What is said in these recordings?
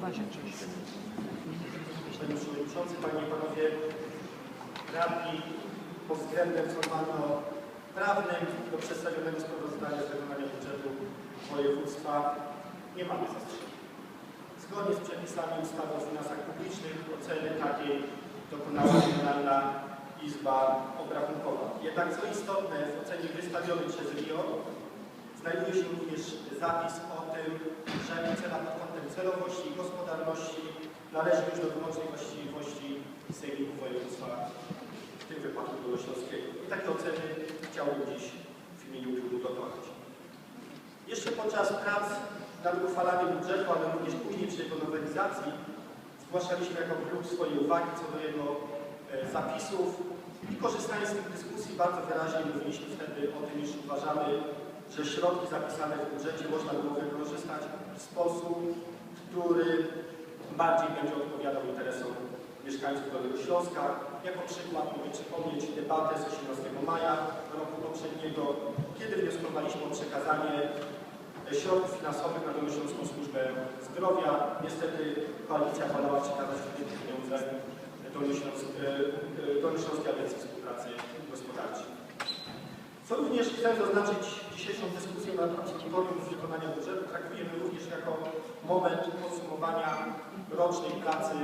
Panie Przewodniczący, Panie i Panowie Radni, pod względem formalno-prawnym do przedstawionego sprawozdania z wykonania budżetu województwa nie mamy zastrzeżeń. Zgodnie z przepisami ustawy o finansach publicznych oceny takiej dokonała Generalna Izba Obrachunkowa. Jednak co istotne, w ocenie wystawionej przez RIO znajduje się również zapis o tym, że ocena pod kątem celowości i gospodarności należy już do wyłącznej właściwości Sejmiku Województwa, w tym wypadku Dolnośląskiego. I takie oceny chciałbym dziś w imieniu klubu dokonać. Jeszcze podczas prac nad uchwalaniem budżetu, ale również później przy jego nowelizacji zgłaszaliśmy jako klub swoje uwagi co do jego e, zapisów i korzystając z tych dyskusji bardzo wyraźnie mówiliśmy wtedy o tym, iż uważamy, że środki zapisane w budżecie można było wykorzystać w sposób, który bardziej będzie odpowiadał interesom mieszkańców Dolnego Śląska. Jako przykład mogę przypomnieć debatę z 18 maja roku poprzedniego, kiedy wnioskowaliśmy o przekazanie środków finansowych na Dolnośląską Służbę Zdrowia. Niestety koalicja wolała przekazać te pieniądze e, e, Dolnośląskiej Agencji Współpracy Gospodarczej. Co również chcę zaznaczyć dzisiejszą dyskusję nad absolutorium wykonania budżetu traktujemy również jako moment podsumowania rocznej pracy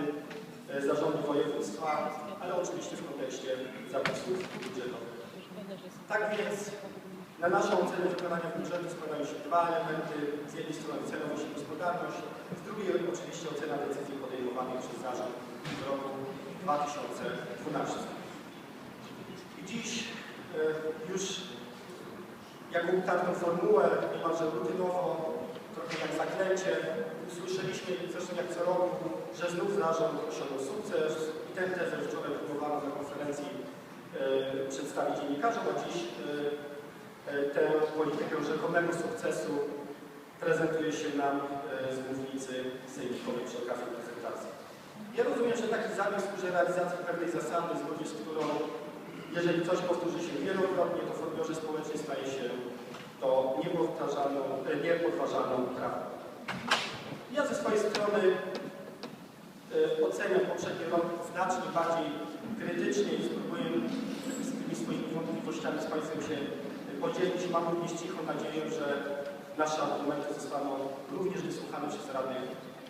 e, zarządu województwa, ale oczywiście w kontekście zapisów budżetowych. Tak więc na naszą ocenę wykonania budżetu składają się dwa elementy. Z jednej strony celowość i gospodarność, z drugiej oczywiście ocena decyzji podejmowanych przez zarząd w roku 2012. I dziś e, już jakąś taką formułę, niemalże rutynowo, trochę jak zaklęcie, usłyszeliśmy zresztą jak co roku, że znów zarząd osiągnął sukces i tę tezę wczoraj próbowano na konferencji e, przedstawić dziennikarzom, a dziś e, tę politykę rzekomego sukcesu prezentuje się nam z mównicy sejmikowej przy okazji prezentacji. Ja rozumiem, że taki zamysł służy realizacji pewnej zasady, zgodnie z którą jeżeli coś powtórzy się wielokrotnie, to w odbiorze społecznym staje się to niepowtarzalną, e, niepodważalną prawdą. Ja ze swojej strony e, oceniam poprzedni rok znacznie bardziej krytycznie i spróbuję z tymi swoimi wątpliwościami z Państwem się podzielić. Mam również cichą nadzieję, że nasze argumenty zostaną również wysłuchane przez radnych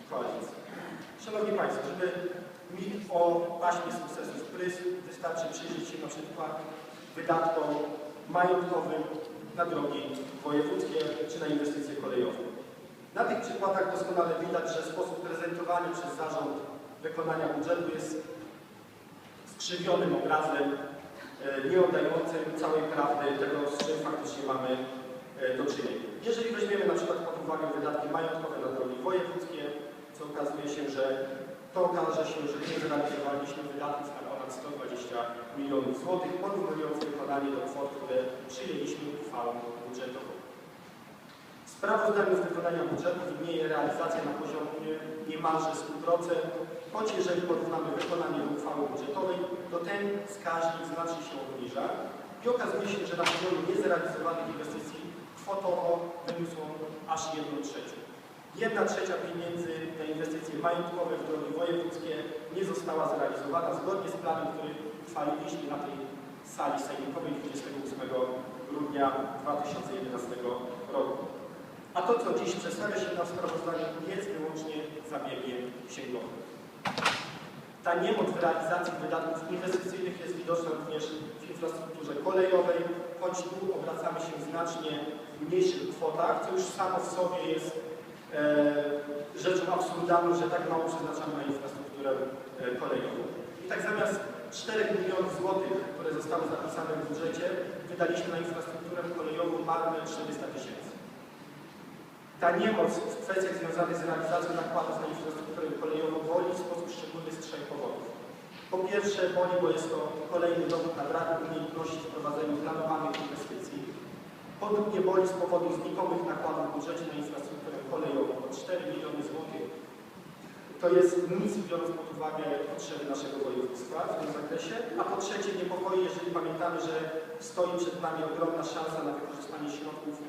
koalicji. Szanowni Państwo, żeby mi o paśmie sukcesu sprys wystarczy przyjrzeć się na przykład wydatkom majątkowym na drogi wojewódzkie czy na inwestycje kolejowe. Na tych przykładach doskonale widać, że sposób prezentowany przez zarząd wykonania budżetu jest skrzywionym obrazem, e, nie oddającym całej prawdy tego, z czym faktycznie mamy e, do czynienia. Jeżeli weźmiemy na przykład pod uwagę wydatki majątkowe na drogi wojewódzkie, co okazuje się, że to okaże się, że nie zrealizowaliśmy wydatków na ponad 120 milionów złotych, porównując wykonanie do kwot, które przyjęliśmy uchwałą budżetową. W sprawozdaniu z wykonania budżetu widnieje realizacja na poziomie niemalże 100%, choć jeżeli porównamy wykonanie do uchwały budżetowej, to ten wskaźnik znacznie się obniża i okazuje się, że na poziomie niezrealizowanych inwestycji kwotowo wyniósł aż 1 trzecią. Jedna trzecia pieniędzy na inwestycje majątkowe w drogi wojewódzkie nie została zrealizowana zgodnie z planem, który uchwaliliśmy na tej sali sejmikowej 28 grudnia 2011 roku. A to, co dziś przedstawia się na sprawozdaniu, jest wyłącznie zabiegiem księgowym. Ta niemoc w realizacji wydatków inwestycyjnych jest widoczna również w infrastrukturze kolejowej, choć tu obracamy się w znacznie mniejszych kwotach, co już samo w sobie jest rzeczą absurdalną, że tak mało przeznaczamy na infrastrukturę e, kolejową. I tak zamiast 4 milionów złotych, które zostały zapisane w budżecie, wydaliśmy na infrastrukturę kolejową marne 400 tysięcy. Ta niemoc w kwestiach związanych z realizacją nakładów na infrastrukturę kolejową boli w sposób szczególny z trzech powodów. Po pierwsze boli, bo jest to kolejny dowód na brak umiejętności w prowadzeniu planowanych inwestycji. Po drugie boli z powodu znikomych nakładów w budżecie na infrastrukturę kolejową, bo 4 miliony złotych to jest nic biorąc pod uwagę potrzeby naszego województwa w tym zakresie. A po trzecie niepokoi, jeżeli pamiętamy, że stoi przed nami ogromna szansa na wykorzystanie środków e,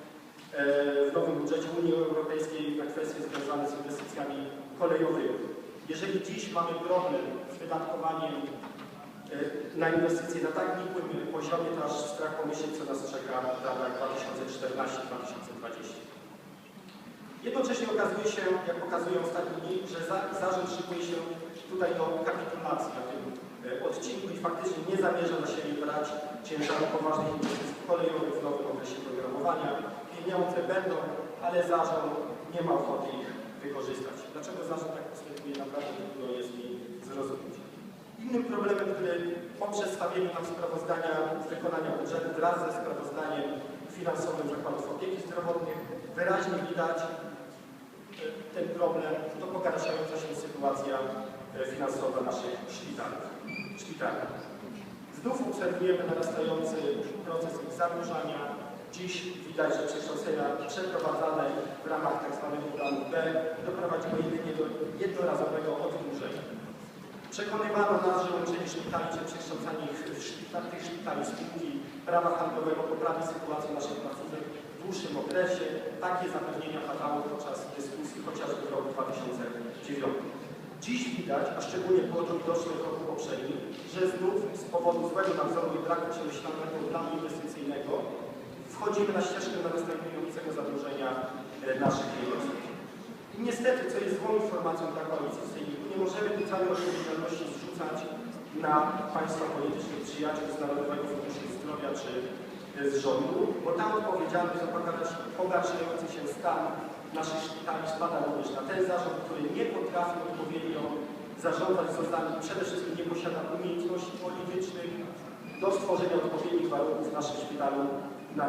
w nowym budżecie Unii Europejskiej na kwestie związane z inwestycjami kolejowymi. Jeżeli dziś mamy problem z wydatkowaniem na inwestycje na tak nikłym poziomie, to aż strach pomyśleć, co nas czeka w latach 2014-2020. Jednocześnie okazuje się, jak pokazują ostatnie dni, że za, zarząd szykuje się tutaj do kapitulacji na tym e, odcinku i faktycznie nie zamierza na siebie brać ciężaru poważnych inwestycji kolejowych w nowym okresie programowania. Pieniądze będą, ale zarząd nie ma ochoty ich wykorzystać. Dlaczego zarząd tak postępuje, naprawdę trudno jest mi zrozumieć. Innym problemem, który po przedstawieniu nam sprawozdania z wykonania budżetu wraz ze sprawozdaniem finansowym zakładów opieki zdrowotnej wyraźnie widać e, ten problem, to pogarszająca się sytuacja e, finansowa naszych szpitali. szpitali. Znów obserwujemy narastający proces ich zadłużania. Dziś widać, że przekształcenia przeprowadzane w ramach tzw. planu B doprowadziły jedynie do jednorazowego oddłużenia. Przekonywano nas, że łączenie szpitali czy przekształcanie w szpitali, tych szpitali spółki prawa handlowego poprawi sytuację naszych placówek w dłuższym okresie. Takie zapewnienia padały podczas dyskusji chociażby w roku 2009. Dziś widać, a szczególnie było to widoczne w roku poprzednim, że znów z powodu złego nadzoru i braku przemyślanego planu inwestycyjnego wchodzimy na ścieżkę narastającego zadłużenia e, naszych jednostek. I niestety, co jest złą informacją dla koalicji w Sejmiku, nie możemy tu całej odpowiedzialności zrzucać na państwa politycznych przyjaciół z Narodowego Funduszu Zdrowia czy e, z rządu, bo tam odpowiedzialność za pogarsz- pogarszający się stan naszych szpitali spada również na ten zarząd, który nie potrafi odpowiednio zarządzać ZOZ-ami, przede wszystkim nie posiada umiejętności politycznych do stworzenia odpowiednich warunków w naszym szpitalu e,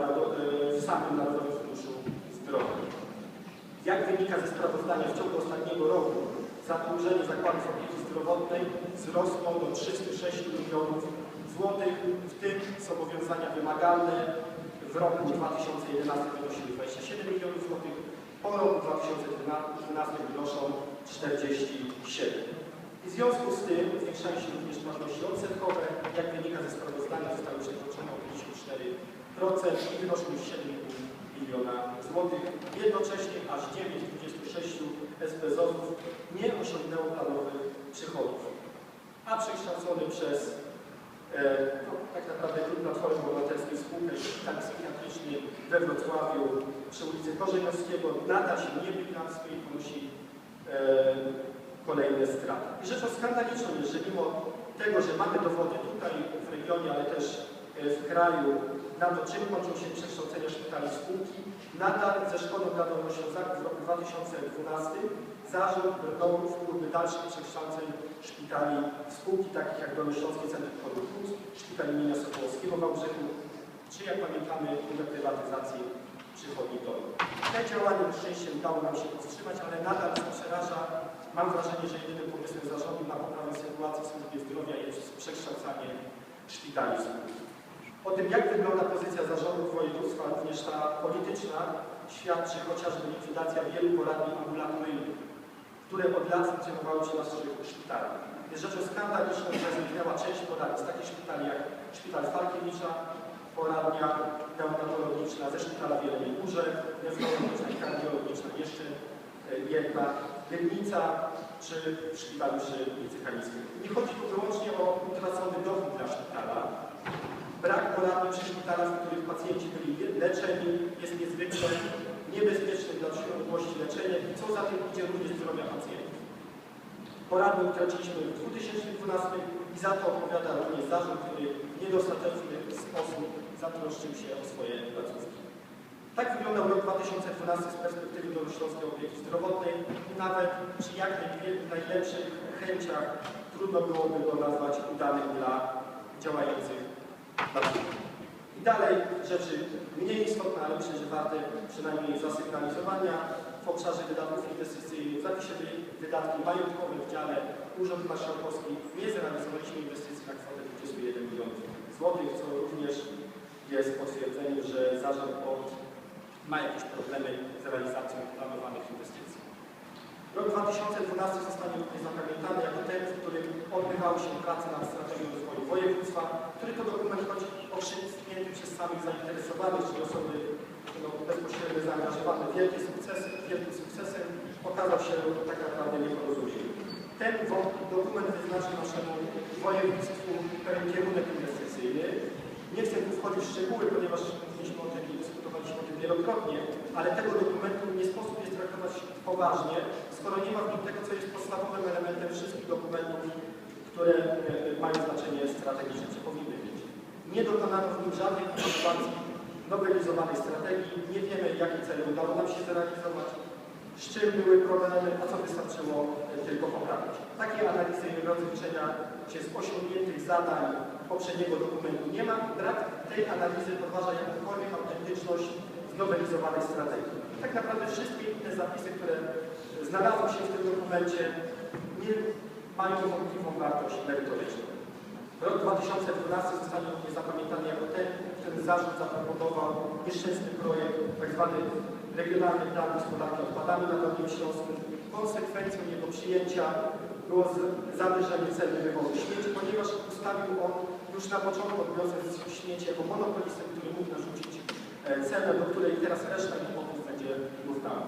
w samym Narodowym Funduszu Zdrowia. Jak wynika ze sprawozdania, w ciągu ostatniego roku zadłużenie zakładów opieki zdrowotnej wzrosło do 306 milionów złotych, w tym zobowiązania wymagalne w roku 2011 wynosiły 27 milionów złotych, po roku 2012 wynoszą 47. I w związku z tym zwiększają się również płatności odsetkowe, jak wynika ze sprawozdania zostały przekroczone o 54% i wynoszą już 7,5 miliona złotych. Jednocześnie aż 9 z 26 SPZ-ów nie osiągnęło planowych przychodów, a przekształcony przez e, no, tak naprawdę klub Platformy Obywatelskiej spółkę szpital psychiatryczny we Wrocławiu przy ulicy Korzeniowskiego nadal się nie bilansuje i ponosi e, kolejne straty. I rzeczą skandaliczną jest, że mimo tego, że mamy dowody tutaj w regionie, ale też e, w kraju na to, czym kończą się przekształcenia szpitali spółki, nadal ze szkodą dla Dolnoślązaków w roku 2012 zarząd brnął w próby dalszych przekształceń szpitali spółki, takich jak Dolnośląskie Centrum Chorych Plus, Szpital imienia Sokołowskiego w Wałbrzychu, czy jak pamiętamy, próbę prywatyzacji przychodni dolnych. Te działania szczęście udało nam się powstrzymać, ale nadal nas przeraża. Mam wrażenie, że jedynym pomysłem zarządu na poprawę sytuacji w służbie zdrowia jest przekształcanie szpitali spółki. O tym, jak wygląda pozycja zarządu województwa, również ta polityczna, świadczy chociażby likwidacja wielu poradni ambulatoryjnych, które od lat funkcjonowały przy naszych szpitalach. Jest rzeczą skandaliczną, że zniknęła część poradni z takich szpitali jak szpital Falkiewicza, poradnia neonatologiczna ze szpitala w Jeleniej Górze, nefrologiczna i kardiologiczna jeszcze e, jedna, Rybnica czy w szpitalu przy. Nie chodzi tu wyłącznie o utracony dochód dla szpitala, Brak poradni przy szpitalach, w których pacjenci byli leczeni, jest niezwykle niebezpieczny dla ciągłości leczenia i co za tym idzie również zdrowia pacjentów. Poradni utraciliśmy w 2012 i za to odpowiada również zarząd, który w niedostateczny sposób zatroszczył się o swoje placówki. Tak wyglądał rok 2012 z perspektywy Dolnośląskiej Opieki Zdrowotnej i nawet przy jak najlepszych chęciach trudno byłoby go nazwać udanym dla działających I dalej rzeczy mniej istotne, ale myślę, że warte przynajmniej zasygnalizowania w obszarze wydatków inwestycyjnych. W zapisie wy- wydatki majątkowe w dziale Urząd Marszałkowski nie zrealizowaliśmy inwestycji na kwotę 21 milionów złotych, co również jest potwierdzeniem, że zarząd POT ma jakieś problemy z realizacją planowanych inwestycji. Rok 2012 zostanie również zapamiętany jako ten, w którym odbywały się prace nad strategią rozwoju województwa, to dokument, choć otrzymnięty przez samych zainteresowanych, czyli osoby no, bezpośrednio zaangażowane, wielkie sukcesy, wielkim sukcesem, okazał się tak naprawdę nie ten dokument wyznaczy naszemu województwu pewien kierunek inwestycyjny. Nie chcę tu wchodzić w szczegóły, ponieważ mówiliśmy o tym i dyskutowaliśmy o tym wielokrotnie, ale tego dokumentu nie sposób jest traktować poważnie, skoro nie ma w nim tego, co jest podstawowym elementem wszystkich dokumentów, które e, mają znaczenie strategiczne, czy powinny. Nie dokonano w nim żadnej kontynuacji nowelizowanej strategii, nie wiemy, jakie cele udało nam się zrealizować, z czym były problemy, a co wystarczyło e, tylko poprawić. Takiej analizy i rozliczenia się z osiągniętych zadań poprzedniego dokumentu nie ma. Brak tej analizy podważa jakąkolwiek autentyczność znowelizowanej strategii. I tak naprawdę wszystkie inne zapisy, które znalazły się w tym dokumencie, nie mają wątpliwą wartość merytoryczną. Rok 2012 zostanie zapamiętany jako ten, w którym zarząd zaproponował nieszczęsny projekt, tzw. Regionalny Plan Gospodarki Odpadami na Dolnym Śląsku. Konsekwencją jego przyjęcia było zawyżenie ceny wywozu śmieci, ponieważ ustawił on już na początku odbiorcę śmieci jako monopolistę, który mógł narzucić e, cenę, do której teraz reszta importów będzie równana.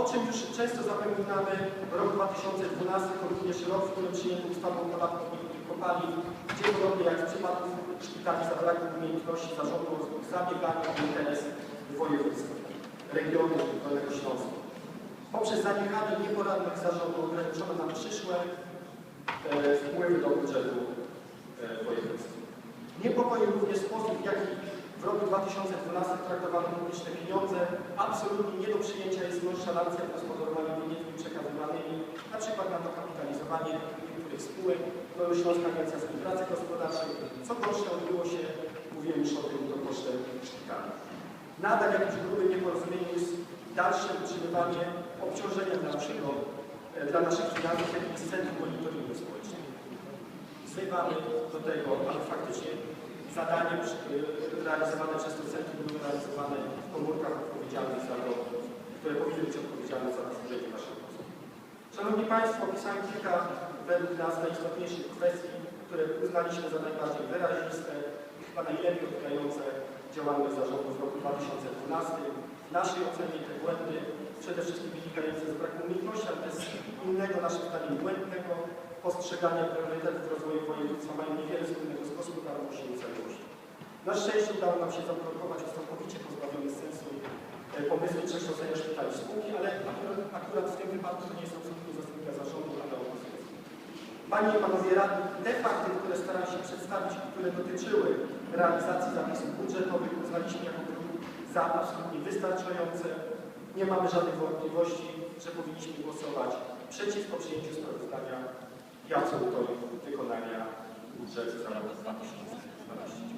O czym już często zapominamy, rok 2012 to również rok, w którym przyjęto ustawę o podatku kopalin, gdzie podobnie jak w przypadku szpitali zabrakło umiejętności zarządu zabiegania o interes województwa, regionu Dolnego Śląska. Poprzez zaniechanie nieporadnych zarządu ograniczono na przyszłe e, wpływy do budżetu e, województwa. Niepokoi również sposób, w jaki w roku 2012 traktowano publiczne pieniądze. Absolutnie nie do przyjęcia jest nonszalancja w gospodarowaniu pieniędzmi przekazywanymi, na przykład na dokapitalizowanie niektórych spółek, to Śląska Agencja Współpracy Gospodarczej. Co gorsze odbyło się, mówiłem już o tym, to kosztem szpitali. Nadal jakimś grubym nieporozumieniem jest dalsze utrzymywanie obciążenia dla naszego, e, dla naszych finansów, jakim jest Centrum Monitoringu Społecznego. Wzywamy do tego, ale faktycznie zadania przy- y, realizowane przez to centrum były realizowane w komórkach odpowiedzialnych za to, które powinny być odpowiedzialne za służenie naszych osób. Szanowni Państwo, opisałem kilka według nas najistotniejszych kwestii, które uznaliśmy za najbardziej wyraziste i chyba najlepiej odbierające działalność zarządu w roku 2012. W naszej ocenie te błędy przede wszystkim wynikające z braku umiejętności, ale też innego, naszym zdaniem błędnego postrzegania priorytetów rozwoju województwa mają niewiele wspólnego z gospodarnością i celowością. Na szczęście udało nam się zablokować całkowicie pozbawione sensu e, pomysły przekształcenia szpitali spółki, ale akurat, akurat w tym wypadku to nie jest absolutnie Panie i Panowie Radni, te fakty, które starałem się przedstawić które dotyczyły realizacji zapisów budżetowych, uznaliśmy jako klub za absolutnie wystarczające. Nie mamy żadnych wątpliwości, że powinniśmy głosować przeciwko przyjęciu sprawozdania i absolutorium wykonania budżetu za rok 2012.